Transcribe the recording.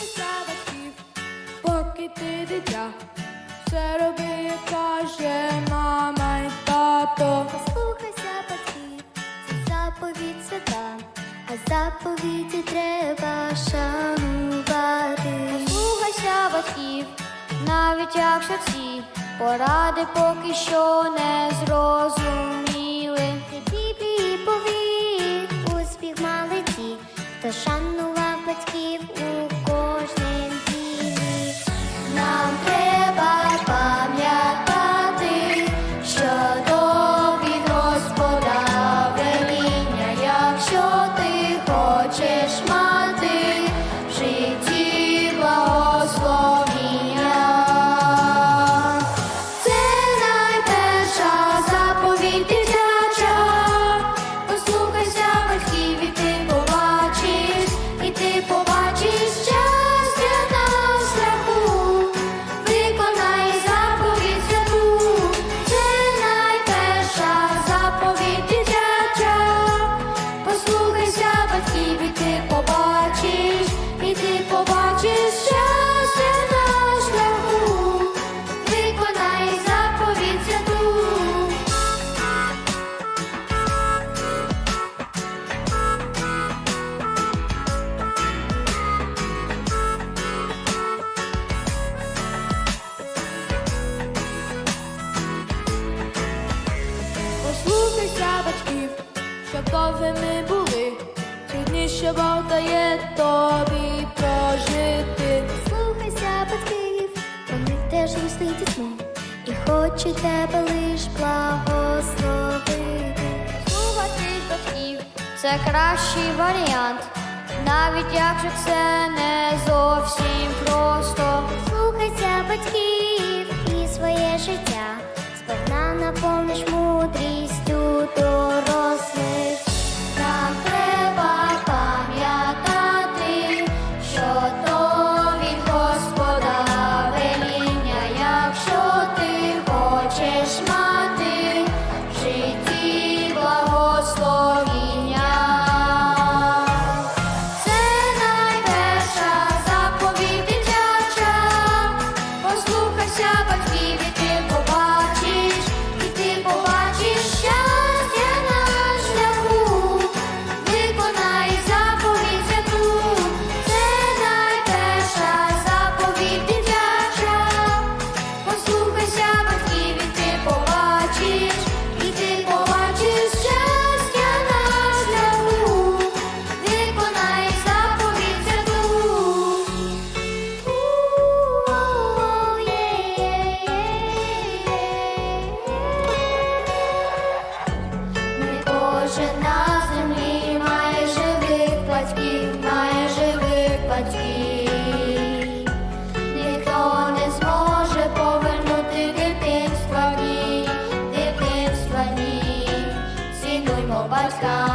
місця батьків, поки ти дитя, все роби, каже мама й тато. Послухайся батьків, це заповідь свята, а заповіді треба шанувати. Послухайся батьків, навіть якщо всі поради поки що не зробили. за батьків, щоб довгими були, трудні, болтає тобі прожити. Слухайся батьків, вони теж густи дітьми, і хочуть тебе лиш благословити. Слухатись батьків, це кращий варіант, навіть якщо це не зовсім просто. Слухайся батьків. した。